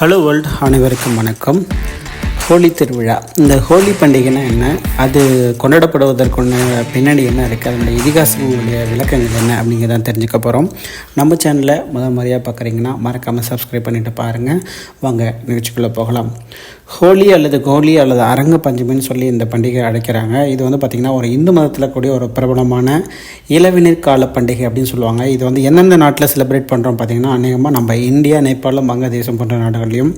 Hello world அனைவருக்கும் வணக்கம். ஹோலி திருவிழா. இந்த ஹோலி பண்டிகைனா என்ன? அது கொண்டாடப்படுவதற்கான பின்னணி என்ன இருக்குது அதனுடைய இதிகாசங்களுடைய விளக்கங்கள் என்ன அப்படிங்கிறத தெரிஞ்சுக்க போகிறோம் நம்ம சேனலை முதல் முறையாக பார்க்குறீங்கன்னா மறக்காமல் சப்ஸ்கிரைப் பண்ணிவிட்டு பாருங்கள் வாங்க நிகழ்ச்சிக்குள்ளே போகலாம். ஹோலி அல்லது கோலி அல்லது அரங்க பஞ்சமின்னு சொல்லி இந்த பண்டிகை அழைக்கிறாங்க. இது வந்து பார்த்திங்கன்னா ஒரு இந்து மதத்தில் கூடிய ஒரு பிரபலமான இளவினர் கால பண்டிகை அப்படின்னு சொல்லுவாங்க. இது வந்து எந்தெந்த நாட்டில் செலிப்ரேட் பண்ணுறோம் பார்த்திங்கன்னா அநேகமாக நம்ம இந்தியா நேபாளம் வங்கதேசம் போன்ற நாடுகள்லையும்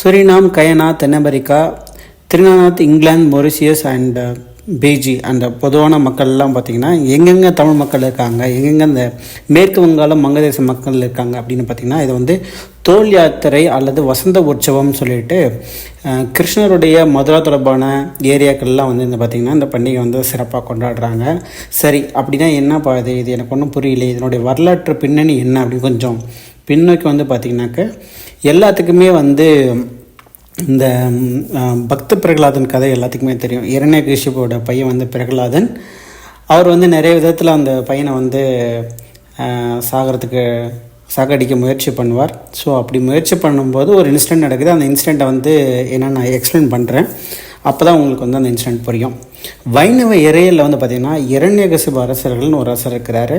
சுரினாம் கயனா தென்னமெரிக்கா திருநாநாத் இங்கிலாந்து மொரிசியஸ் அண்ட் பிஜி அந்த பொதுவான மக்கள்லாம் பார்த்திங்கன்னா எங்கெங்கே தமிழ் மக்கள் இருக்காங்க எங்கெங்கே இந்த மேற்கு வங்காளம் வங்கதேச மக்கள் இருக்காங்க அப்படின்னு பார்த்திங்கன்னா இது வந்து தோல் யாத்திரை அல்லது வசந்த உற்சவம்னு சொல்லிட்டு கிருஷ்ணருடைய மதுரா தொடர்பான ஏரியாக்கள்லாம் வந்து இந்த பார்த்திங்கன்னா இந்த பண்டிகை வந்து சிறப்பாக கொண்டாடுறாங்க. சரி அப்படின்னா என்ன பாது இது? எனக்கு ஒன்றும் புரியல. இதனுடைய வரலாற்று பின்னணி என்ன அப்படின்னு கொஞ்சம் பின்னோக்கி வந்து பார்த்திங்கனாக்க எல்லாத்துக்குமே வந்து இந்த பக்த பிரகலாதன் கதை எல்லாத்துக்குமே தெரியும். இரண்ய கிருஷிபோட பையன் வந்து பிரகலாதன். அவர் வந்து நிறைய விதத்தில் அந்த பையனை வந்து சாகிறதுக்கு சாகடிக்க முயற்சி பண்ணுவார். ஸோ அப்படி முயற்சி பண்ணும்போது ஒரு இன்சிடெண்ட் நடக்குது. அந்த இன்சிடெண்ட்டை வந்து என்ன நான் எக்ஸ்பிளைன் பண்ணுறேன் அப்போ தான் உங்களுக்கு வந்து அந்த இன்சிடென்ட் புரியும். வைணவ இறையில் வந்து பார்த்திங்கன்னா இரண்யகசிப அரசர்கள்னு ஒரு அரசர் இருக்கிறாரு.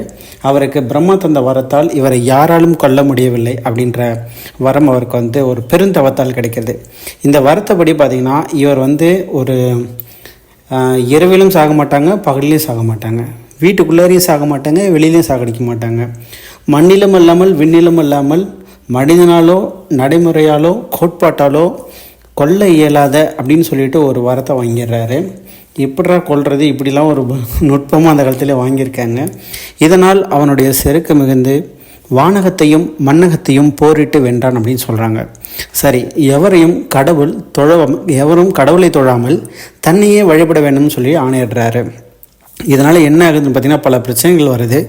அவருக்கு பிரம்மா தந்த வரத்தால் இவரை யாராலும் கொல்ல முடியவில்லை அப்படின்ற வரம் அவருக்கு வந்து ஒரு பெருந்தவத்தால் கிடைக்கிறது. இந்த வரத்தைப்படி பார்த்திங்கன்னா இவர் வந்து ஒரு இரவிலும் சாக மாட்டாங்க பகலிலையும் சாக மாட்டாங்க. வீட்டுக்குள்ளேயும் சாக மாட்டாங்க வெளியிலையும் சாகடிக்க மாட்டாங்க. மண்ணிலும் அல்லாமல் விண்ணிலும் இல்லாமல் மனிதனாலோ நடைமுறையாலோ கோட்பாட்டாலோ கொல்ல இயலாத அப்படின்னு சொல்லிட்டு ஒரு வரத்தை வாங்கிடுறாரு. எப்படா கொள்வது இப்படிலாம் ஒரு நுட்பமாக அந்த காலத்தில் வாங்கியிருக்காங்க. இதனால் அவனுடைய செருக்கு மிகுந்து வானகத்தையும் மன்னகத்தையும் போரிட்டு வென்றான் அப்படின்னு சொல்கிறாங்க சரி எவரையும் கடவுள் தொழ எவரும் கடவுளை தொழாமல் தன்னையே வழிபட வேண்டும்னு சொல்லி ஆணையிடுறாரு. இதனால் என்ன ஆகுதுன்னு பார்த்திங்கன்னா பல பிரச்சனைகள் வருது.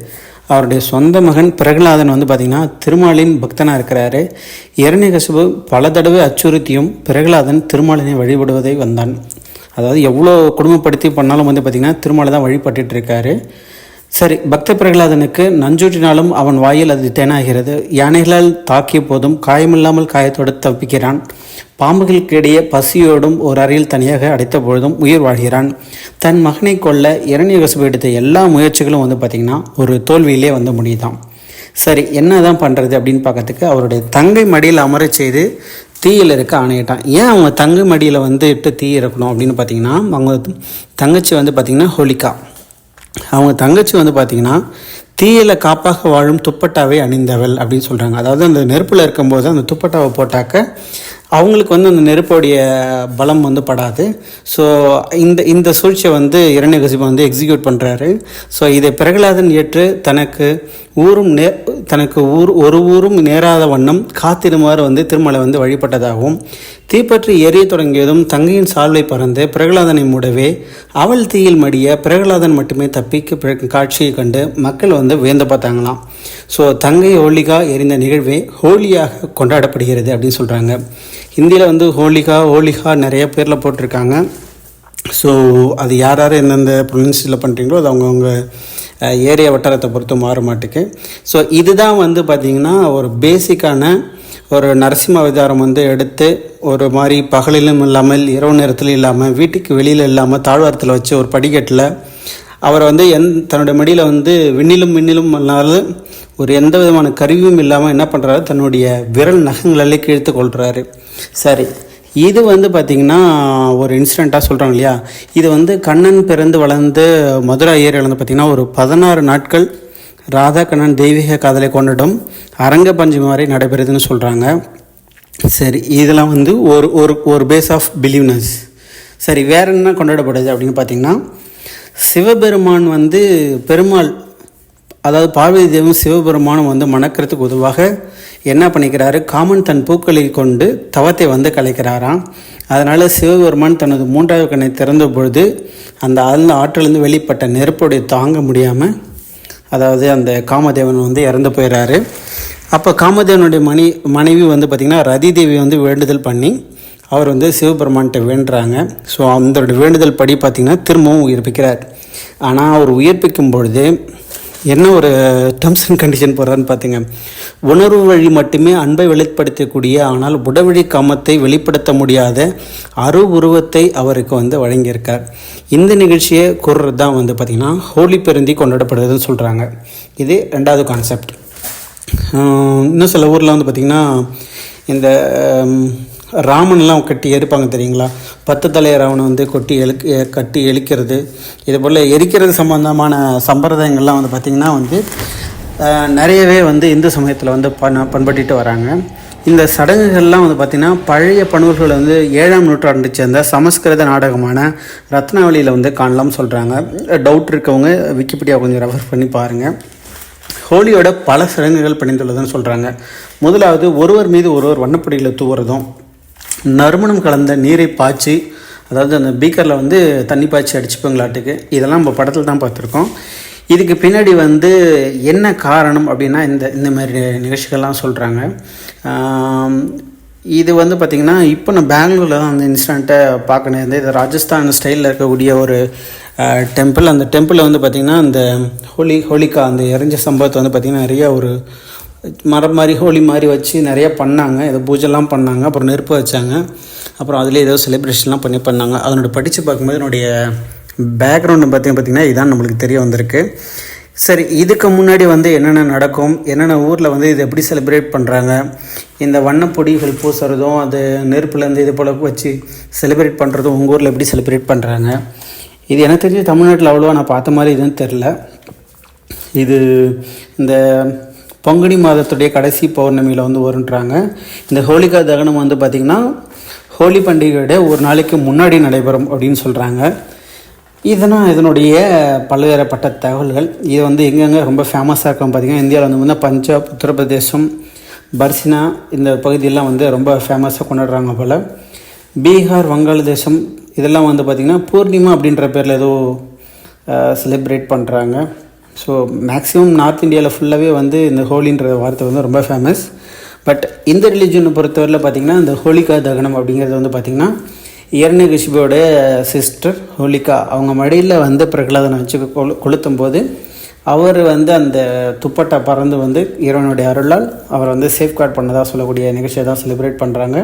அவருடைய சொந்த மகன் பிரகலாதன் வந்து பார்த்திங்கன்னா திருமாலின் பக்தனாக இருக்கிறாரு. இரண்யகசிபு பல தடவை அச்சுறுத்தியும் பிரகலாதன் திருமாலினை வழிபடுவதை வந்தான். அதாவது எவ்வளோ குடும்பப்படுத்தி பண்ணாலும் வந்து பார்த்திங்கன்னா திருமாலை தான் வழிபட்டுட்டு இருக்காரு. சரி பக்த பிரகலாதனுக்கு நஞ்சூற்றினாலும் அவன் வாயில் அது தேனாகிறது. யானைகளால் தாக்கிய போதும் காயமில்லாமல் காயத்தோடு தப்பிக்கிறான். பாம்புகளுக்கு இடையே பசியோடும் ஒரு அறையில் தனியாக அடைத்த பொழுதும் உயிர் வாழ்கிறான். தன் மகனை கொல்ல இரண்யகசிபு எடுத்த எல்லா முயற்சிகளும் வந்து பார்த்திங்கன்னா ஒரு தோல்வியிலே வந்து முடியுதான் சரி என்ன தான் பண்ணுறது அப்படின்னு பார்க்கறதுக்கு அவருடைய தங்கை மடியில் அமரச் செய்து தீயில் இருக்க ஆணையிட்டான். ஏன் அவங்க தங்கை மடியில் வந்து இட்டு தீ இருக்கணும் அப்படின்னு பார்த்தீங்கன்னா அவங்க தங்கச்சி வந்து பார்த்திங்கன்னா ஹோலிகா. அவங்க தங்கச்சி வந்து பார்த்திங்கன்னா தீயில காப்பாக வாழும் துப்பட்டாவை அணிந்தவள் அப்படின்னு சொல்கிறாங்க அதாவது அந்த நெருப்பில் இருக்கும்போது அந்த துப்பட்டாவை போட்டாக்க அவங்களுக்கு வந்து அந்த நெருப்புடைய பலம் வந்து படாது. ஸோ இந்த இந்த சூழ்ச்சியை வந்து இரண்யகசிபு வந்து எக்ஸிக்யூட் பண்ணுறாரு ஸோ இதை பிரகலாதன் ஏற்று தனக்கு ஊரும் நே தனக்கு ஊர் ஒரு ஊரும் நேராத வண்ணம் காத்திருமாறு வந்து திருமலை வந்து வழிபட்டதாகவும் தீப்பற்றி எரிய தொடங்கியதும் தங்கையின் சால்வை பறந்து பிரகலாதனை மூடவே அவள் தீயில் மடிய பிரகலாதன் மட்டுமே தப்பிக்கு காட்சியை கண்டு மக்கள் வந்து வியந்து பார்த்தாங்களாம். ஸோ தங்கை ஹோலிகா எரிந்த நிகழ்வே ஹோலியாக கொண்டாடப்படுகிறது அப்படின்னு சொல்கிறாங்க ஹிந்தியில் வந்து ஹோலிகா ஹோலிகா நிறைய பேரில் போட்டிருக்காங்க. ஸோ அது யார் யார் எந்தெந்த ப்ரொனன்சியில் பண்ணுறீங்களோ அது அவங்கவுங்க ஏரியா வட்டாரத்தை பொறுத்து மாற மாட்டுக்கு. ஸோ இதுதான் வந்து பார்த்திங்கன்னா ஒரு பேசிக்கான ஒரு நரசிம்ம அவதாரம் வந்து எடுத்து ஒரு மாதிரி பகலிலும் இல்லாமல் இரவு நேரத்தில் இல்லாமல் வீட்டுக்கு வெளியில் இல்லாமல் தாழ்வாரத்தில் வச்சு ஒரு படிக்கட்டில் அவர் வந்து எந் தன்னுடைய மடியில் வந்து விண்ணிலும் விண்ணிலும் அல்லாமல் ஒரு எந்த விதமான கருவியும் இல்லாமல் என்ன பண்ணுறாரு தன்னுடைய விரல் நகங்களாலே கிழித்து கொள்கிறாரு சரி. இது வந்து பார்த்திங்கன்னா ஒரு இன்சிடெண்ட்டாக சொல்கிறாங்க இல்லையா? இது வந்து கண்ணன் பிறந்து வளர்ந்து மதுரா ஏரியாவில் வந்து பார்த்திங்கன்னா ஒரு பதினாறு நாட்கள் ராதா கண்ணன் தெய்வீக காதலை கொண்டாடும் அரங்க பஞ்சமி வரை நடைபெறுதுன்னு சொல்கிறாங்க சரி இதெல்லாம் வந்து ஒரு ஒரு ஒரு பேஸ் ஆஃப் பிலீவ்னஸ் சரி வேற என்ன கொண்டாடப்படுது அப்படின்னு பார்த்தீங்கன்னா சிவபெருமான் வந்து பெருமாள் அதாவது பார்வதி தேவன் சிவபெருமானும் வந்து மணக்கிறதுக்கு உதவாக என்ன பண்ணிக்கிறாரு? காமன் தன் பூக்களை கொண்டு தவத்தை வந்து கலைக்கிறாராம். அதனால் சிவபெருமான் தனது மூன்றாவது கண்ணை திறந்த பொழுது அந்த அந்த ஆற்றிலிருந்து வெளிப்பட்ட நெருப்புடைய தாங்க முடியாமல் அதாவது அந்த காமதேவன் வந்து இறந்து போயிடுறாரு அப்போ காமதேவனுடைய மணி மனைவி வந்து பார்த்திங்கன்னா ரதி தேவி வந்து வேண்டுதல் பண்ணி அவர் வந்து சிவபெருமான்கிட்ட வேண்டுறாங்க. ஸோ அந்த வேண்டுதல் படி பார்த்திங்கன்னா திரும்பவும் உயிர்ப்பிக்கிறார். ஆனால் அவர் உயிர்ப்பிக்கும் பொழுது என்ன ஒரு டேர்ம்ஸ் அண்ட் கண்டிஷன் போடுறான்னு பார்த்தீங்க உணர்வு வழி மட்டுமே அன்பை வெளிப்படுத்தக்கூடிய ஆனால் உடவழி காமத்தை வெளிப்படுத்த முடியாத அரு உருவத்தை அவருக்கு வந்து வழங்கியிருக்கார். இந்த நிகழ்ச்சியை கூறுறது தான் வந்து பார்த்திங்கன்னா ஹோலி பெருந்தி கொண்டாடப்படுதுன்னு சொல்கிறாங்க இது ரெண்டாவது கான்செப்ட் இன்னும் சில ஊரில் வந்து பார்த்திங்கன்னா இந்த ராமன்லாம் கட்டி எரிப்பாங்க தெரியுங்களா? பத்து தலை ராவனை வந்து கொட்டி எழுக்க கட்டி எழிக்கிறது இது போல் எரிக்கிறது சம்பந்தமான சம்பிரதாயங்கள்லாம் வந்து பார்த்திங்கன்னா வந்து நிறையவே வந்து இந்து சமயத்தில் வந்து பண்ண பண்பட்டிட்டு வராங்க. இந்த சடங்குகள்லாம் வந்து பார்த்திங்கன்னா பழைய பணுவல்கள் வந்து ஏழாம் நூற்றாண்டு சேர்ந்த சமஸ்கிருத நாடகமான ரத்னாவளியில் வந்து காணலாம் சொல்கிறாங்க டவுட் இருக்கவங்க விக்கிபீடியா கொஞ்சம் ரெஃபர் பண்ணி பாருங்கள் ஹோலியோட பல சடங்குகள் பிணைந்துள்ளதுன்னு சொல்கிறாங்க முதலாவது ஒருவர் மீது ஒருவர் வண்ணப்படிகளை தூவுறதும் நறுமணம் கலந்த நீரை பாய்ச்சி அதாவது அந்த பீக்கரில் வந்து தண்ணி பாய்ச்சி அடிச்சுப்பங்களாட்டுக்கு இதெல்லாம் நம்ம படத்தில் தான் பார்த்துருக்கோம். இதுக்கு பின்னாடி வந்து என்ன காரணம் அப்படின்னா இந்த இந்த மாதிரி நிகழ்ச்சிகள்லாம் சொல்கிறாங்க இது வந்து பார்த்திங்கன்னா இப்போ நான் பெங்களூரில் தான் அந்த இன்சிடெண்ட்டை பார்க்கணும். நேர்ந்தது இது ராஜஸ்தான் ஸ்டைலில் இருக்கக்கூடிய ஒரு டெம்பிள் அந்த டெம்பிளில் வந்து பார்த்திங்கன்னா அந்த ஹோலி ஹோலிகா அந்த எரிஞ்ச சம்பவத்தை வந்து பார்த்திங்கன்னா நிறைய ஒரு மரம் மாதிரி ஹோலி மாதிரி வச்சு நிறைய பண்ணாங்க. ஏதோ பூஜைலாம் பண்ணாங்க அப்புறம் நெருப்பு வச்சாங்க. அப்புறம் அதில் ஏதோ செலிப்ரேஷன்லாம் பண்ணி பண்ணாங்க. அதனோட படித்து பார்க்கும்போது என்னுடைய பேக்ரவுண்டு பார்த்திங்க பார்த்திங்கன்னா இதான் நம்மளுக்கு தெரிய வந்திருக்கு. சரி இதுக்கு முன்னாடி வந்து என்னென்ன நடக்கும்? என்னென்ன ஊரில் வந்து இது எப்படி செலிப்ரேட் பண்ணுறாங்க இந்த வண்ணப்பொடிகள் பூசுறதும் அது நெருப்புலேருந்து இது போல் வச்சு செலிப்ரேட் பண்ணுறதும் உங்கள் ஊரில் எப்படி செலிப்ரேட் பண்ணுறாங்க இது எனக்கு தெரிஞ்சு தமிழ்நாட்டில் அவ்வளோவா நான் பார்த்த மாதிரி எதுவும் தெரில இது இந்த பங்குனி மாதத்துடைய கடைசி பௌர்ணமியில் வந்து வருன்றாங்க. இந்த ஹோலிகா தகனம் வந்து பார்த்திங்கன்னா ஹோலி பண்டிகையோட ஒரு நாளைக்கு முன்னாடி நடைபெறும் அப்படின்னு சொல்கிறாங்க இதனால் இதனுடைய பல்வேறுபட்ட தகவல்கள். இது வந்து எங்கெங்கே ரொம்ப ஃபேமஸாக இருக்கும் பார்த்திங்கன்னா இந்தியாவில் வந்து வந்து பஞ்சாப் உத்தரப்பிரதேசம் பர்சினா இந்த பகுதியெல்லாம் வந்து ரொம்ப ஃபேமஸாக கொண்டாடுறாங்க போல். பீகார் வங்காளதேசம் இதெல்லாம் வந்து பார்த்திங்கன்னா பூர்ணிமா அப்படின்ற பேரில் ஏதோ செலிப்ரேட் பண்ணுறாங்க ஸோ மேக்ஸிமம் நார்த் இந்தியாவில் ஃபுல்லாகவே வந்து இந்த ஹோலின்ற வார்த்தை வந்து ரொம்ப ஃபேமஸ் பட் இந்த ரிலீஜனை பொறுத்தவரையில் பார்த்திங்கன்னா இந்த ஹோலிகா தகனம் அப்படிங்கிறது வந்து பார்த்திங்கன்னா இரண்யகசிபோட சிஸ்டர் ஹோலிகா அவங்க மடியில் வந்து பிரகலாதனை வச்சு கொளு கொளுத்தும் போது அவர் வந்து அந்த துப்பட்டா பறந்து வந்து இறைவனுடைய அருளால் அவர் வந்து சேஃப்கார்ட் பண்ணதாக சொல்லக்கூடிய நிகழ்ச்சியை தான் செலிப்ரேட் பண்ணுறாங்க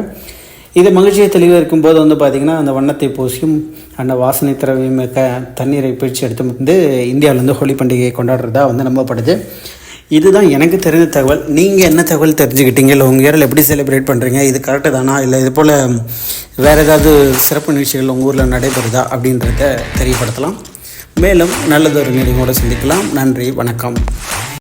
இது மகிழ்ச்சியை தெளிவாக இருக்கும்போது வந்து பார்த்திங்கன்னா அந்த வண்ணத்தை பூசியும் அந்த வாசனை திரவியமிக்க தண்ணீரை பிரித்து எடுத்து வந்து இந்தியாவிலேருந்து ஹோலி பண்டிகையை கொண்டாடுறதா வந்து நம்பப்படுது. இதுதான் எனக்கு தெரிஞ்ச தகவல். நீங்கள் என்ன தகவல் தெரிஞ்சுக்கிட்டீங்க? இல்லை உங்கள் ஏரியாவில் எப்படி செலிப்ரேட் பண்ணுறீங்க இது கரெக்டு தானா? இல்லை இது போல் வேறு ஏதாவது சிறப்பு நிகழ்ச்சிகள் உங்கள் ஊரில் நடைபெறுதா? அப்படின்றத தெரியப்படுத்தலாம். மேலும் நல்லதொரு நிலையோடு சந்திக்கலாம். நன்றி வணக்கம்.